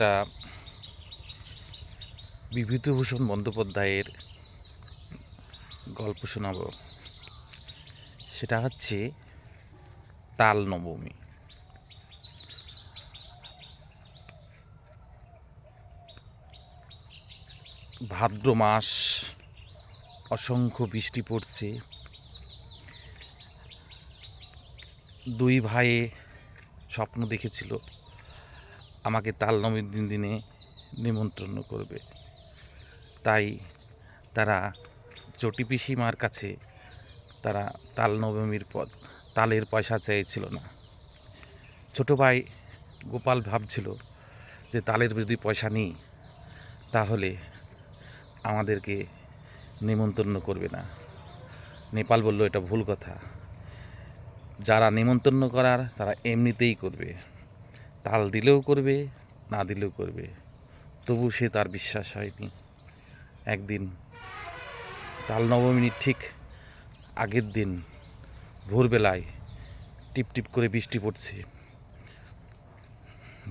একটা বিভূতিভূষণ বন্দ্যোপাধ্যায়ের গল্প শোনাব। সেটা হচ্ছে তাল নবমী। ভাদ্র মাস অসংখ্য বৃষ্টি পড়ছে। দুই ভাইয়ে স্বপ্ন দেখেছিল। আমাকে তাল দিন দিনে নিমন্ত্রণ করবে। তাই তারা চটি পিসিমার কাছে তারা তাল নবমীর পদ, তালের পয়সা চেয়েছিল না। ছোটো ভাই গোপাল ভাবছিল যে তালের যদি পয়সা নিই, তাহলে আমাদেরকে নিমন্ত্রণ করবে না। নেপাল বলল, এটা ভুল কথা। যারা নিমন্ত্রণ করার, তারা এমনিতেই করবে। তাল দিলেও করবে, না দিলেও করবে। তবু সে তার বিশ্বাস হয়নি। একদিন তাল নবমীর ঠিক আগের দিন, ভোরবেলায় টিপ টিপ করে বৃষ্টি পড়ছে।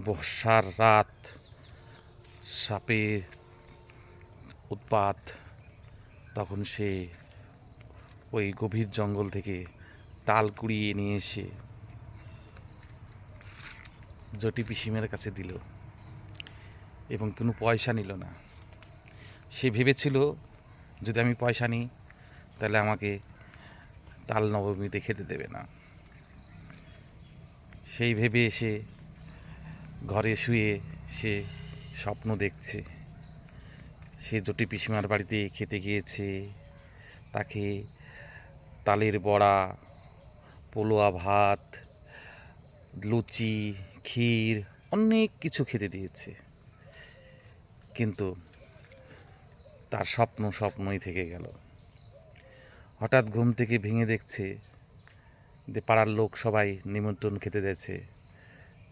বর্ষার রাত, সাপে উৎপাত, তখন সে ওই গভীর জঙ্গল থেকে তাল কুড়িয়ে নিয়ে এসে জটি পিসিমের কাছে দিল এবং কোনো পয়সা নিল না। সে ভেবেছিল, যদি আমি পয়সা নিই, তাহলে আমাকে তাল নবমীতে খেতে দেবে না। সেই ভেবে এসে ঘরে শুয়ে সে স্বপ্ন দেখছে। সে জটি পিসিমার বাড়িতে খেতে গিয়েছে। তাকে তালের বড়া, পোলোয়া ভাত, লুচি ক্ষীর, অনেক কিছু খেতে দিয়েছে। কিন্তু তার স্বপ্ন স্বপ্নই থেকে গেল। হঠাৎ ঘুম থেকে ভেঙে দেখছে যে পাড়ার লোক সবাই নিমন্ত্রণ খেতে যাচ্ছে,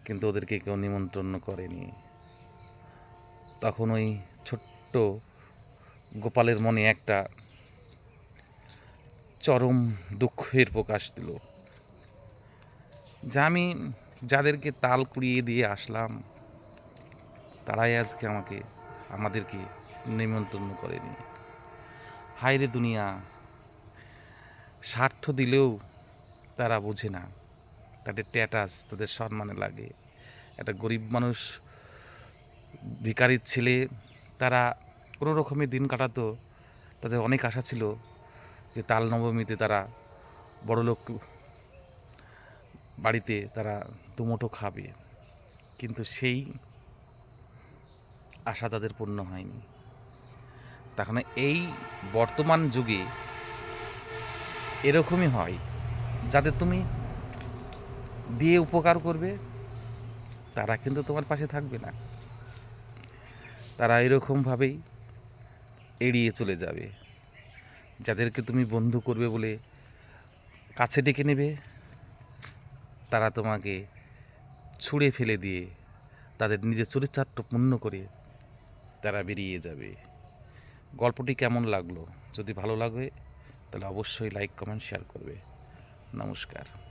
কিন্তু ওদেরকে কেউ নিমন্ত্রণ করেনি। তখন ওই ছোট্ট গোপালের মনে একটা চরম দুঃখের প্রকাশ দিল। যে আমি যাদেরকে তাল কুড়িয়ে দিয়ে আসলাম, তারাই আজকে আমাকে, আমাদেরকে নিমন্ত্রণ করেনি। হায় রে দুনিয়া, স্বার্থ দিলেও তারা বোঝে না। তাদের ট্যাটাস তাদের সম্মানে লাগে। একটা গরিব মানুষ, ভিকারির ছেলে, তারা কোনো রকমের দিন কাটাতো, তাদের অনেক আশা ছিল যে তাল নবমীতে তারা বড়লোক বাড়িতে তারা দুমুঠো খাবে। কিন্তু সেই আশা তাদের পূর্ণ হয়নি। তখন এই বর্তমান যুগে এরকমই হয় যাদের তুমি দিয়ে উপকার করবে, তারা কিন্তু তোমার পাশে থাকবে না। তারা এরকমভাবেই এড়িয়ে চলে যাবে। যাদেরকে তুমি বন্ধু করবে বলে কাছে ডেকে নেবে তারা তোমাকে ছুঁড়ে ফেলে দিয়ে তাদের নিজের চরিত্রার্থ পূর্ণ করে তারা বেরিয়ে যাবে। গল্পটি কেমন লাগল? যদি ভালো লাগে, তাহলে অবশ্যই লাইক কমেন্ট শেয়ার করবে। নমস্কার।